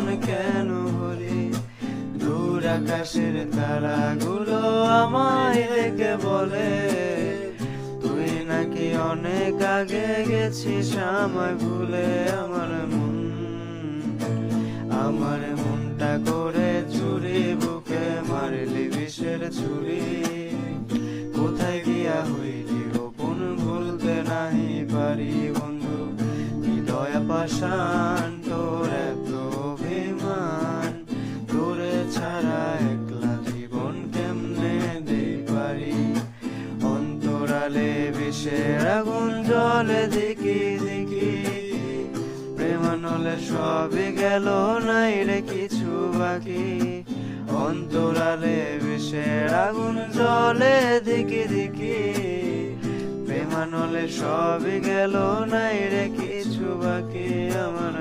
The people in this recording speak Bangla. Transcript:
এমন কেন হলে দূর আকাশের তারাগুলো আমায় দেখে বলে, তুই নাকি অনেক আগে গেছিস আমায় ভুলে আমার মন? আমার মনটা করে চুরি, বুকে মারলি বিষের চুরি কোথায় গিয়া হইলি গোপন ভুলতে নাহি পারি বন্ধু? হৃদয় পাশান তোর অন্তরালে বিষের আগুন জলে দেখি দেখি প্রেমানলে সবই গেল, নাই রে কিছু বাকি। অন্তরালে বিষের আগুন জলে দেখি দেখি প্রেমানলে সবই গেল, নাই রে কিছু বাকি, আমার